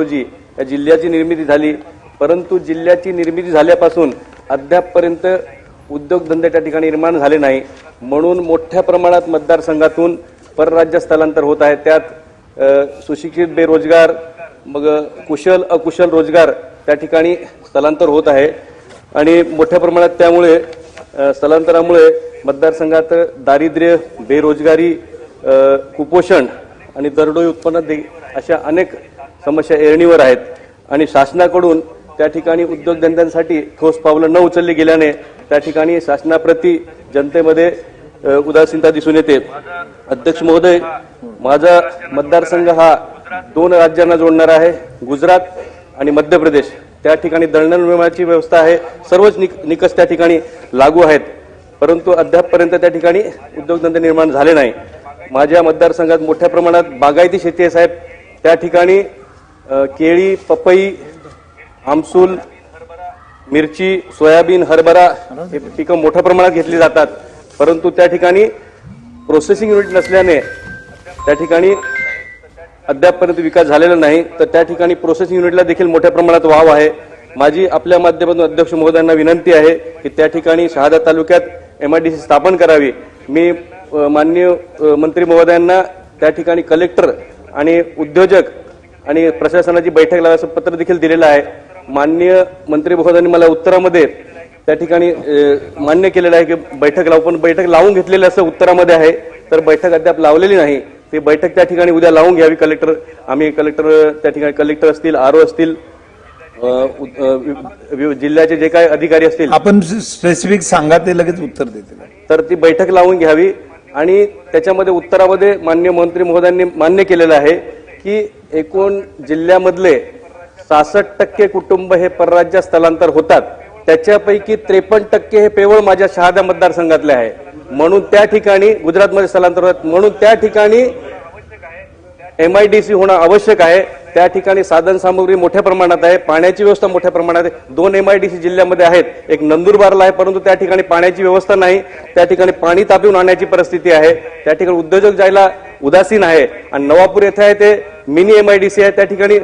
रोजी या जिल्ह्याची निर्मिती झाली. परंतु जिल्ह्याची निर्मिती झाल्यापासून अद्यापपर्यंत उद्योगधंदे त्या ठिकाणी निर्माण झाले नाही. म्हणून मोठ्या प्रमाणात मतदारसंघातून परराज्य स्थलांतर होत आहे. त्यात सुशिक्षित बेरोजगार मग कुशल अकुशल रोजगार त्या ठिकाणी स्थलांतर होत आहे. आणि मोठ्या प्रमाणात त्यामुळे स्थलांतरामुळे मतदारसंघात दारिद्र्य बेरोजगारी कुपोषण आणि दरडोई उत्पन्न दे अशा अनेक समस्या एरणीवर आहेत. आणि शासनाकडून त्या ठिकाणी उद्योगधंद्यांसाठी ठोस पावलं न उचलली गेल्याने त्या ठिकाणी शासनाप्रती जनतेमध्ये उदासीनता दिसून येते. अध्यक्ष महोदय माझा मतदारसंघ हा दोन राज्यांना जोडणारा आहे. गुजरात आणि मध्य प्रदेश. त्या ठिकाणी दळणवळणाची व्यवस्था आहे. सर्वच निक- निकष त्या ठिकाणी लागू आहेत. परंतु अद्यापपर्यंत त्या ठिकाणी उद्योगधंदे निर्माण झाले नाही. माझ्या मतदारसंघात मोठ्या प्रमाणात बागायती शेती आहे साहेब. त्या ठिकाणी केळी पपई आमसूल मिरची सोयाबीन हरभरा हे पिकं मोठ्या प्रमाणात घेतली जातात. परंतु त्या ठिकाणी प्रोसेसिंग युनिट नसल्याने त्या ठिकाणी अद्यापपर्यंत विकास झालेला नाही. तर त्या ठिकाणी प्रोसेसिंग युनिटला देखील मोठ्या प्रमाणात वाव आहे. माझी आपल्या माध्यमातून अध्यक्ष महोदयांना विनंती आहे की त्या ठिकाणी शहादा तालुक्यात एम आय डी सी स्थापन करावी. मी माननीय मंत्री महोदयांना त्या ठिकाणी कलेक्टर आणि उद्योजक आणि प्रशासनाची बैठक लावायचं पत्र देखील दिलेलं आहे. माननीय मंत्री महोदयांनी मला उत्तरामध्ये त्या ठिकाणी मान्य केलेलं आहे की बैठक लावू पण बैठक लावून घेतलेली असं उत्तरामध्ये आहे तर बैठक अद्याप लावलेली नाही. ती बैठक त्या ठिकाणी उद्या लावून घ्यावी कलेक्टर आम्ही कलेक्टर त्या ठिकाणी कलेक्टर असतील आर असतील अ, उ- अ, वि- वि- जिल्ह्याचे जे काही अधिकारी असतील. आपण स्पेसिफिक सांगा ते लगेच उत्तर देतील. तर ती बैठक लावून घ्यावी आणि त्याच्यामध्ये उत्तरामध्ये मान्य मंत्री महोदयांनी मान्य केलेलं आहे की एकूण जिल्ह्यामधले सहासष्ट टक्के कुटुंब हे परराज्यात स्थलांतर होतात. त्याच्यापैकी त्रेपन्न टक्के हे केवळ माझ्या शहादा मतदारसंघातले आहे. म्हणून त्या ठिकाणी गुजरातमध्ये स्थलांतर होतात. म्हणून त्या ठिकाणी एमआयडीसी होणं आवश्यक आहे. त्या ठिकाणी साधनसामुग्री मोठ्या प्रमाणात आहे. पाण्याची व्यवस्था मोठ्या प्रमाणात आहे. दोन एमआयडीसी जिल्ह्यामध्ये आहेत. एक नंदुरबारला आहे परंतु त्या ठिकाणी पाण्याची व्यवस्था नाही. त्या ठिकाणी पाणी तापवून आणण्याची परिस्थिती आहे. त्या ठिकाणी उद्योजक जायला उदासीन आहे. आणि नवापूर येथे आहे ते मिनी एमआयडीसी आहे. त्या ठिकाणी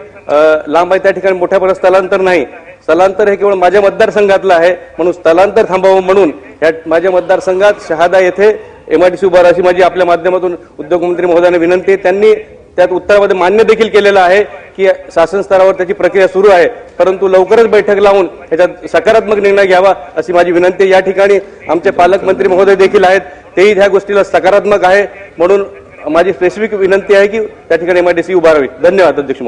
लांब आहे. त्या ठिकाणी मोठ्या प्रमाणात स्थलांतर नाही. स्थलांतर हे केवळ माझ्या मतदारसंघातलं आहे. म्हणून स्थलांतर थांबावं म्हणून या माझ्या मतदारसंघात शहादा येथे एमआयडीसी उभारा अशी माझी आपल्या माध्यमातून उद्योगमंत्री महोदयांना विनंती त्यांनी त्यात उत्तरामध्ये मान्य देखील केलेलं आहे की शासन स्तरावर त्याची प्रक्रिया सुरू आहे. परंतु लवकरच बैठक लावून याच्यात सकारात्मक निर्णय घ्यावा अशी माझी विनंती या ठिकाणी आमचे पालकमंत्री महोदय देखील आहेत. तेही ह्या गोष्टीला सकारात्मक आहे. म्हणून माझी स्पेसिफिक विनंती आहे की त्या ठिकाणी एमआयडीसी उभारावी. धन्यवाद अध्यक्ष महोदय.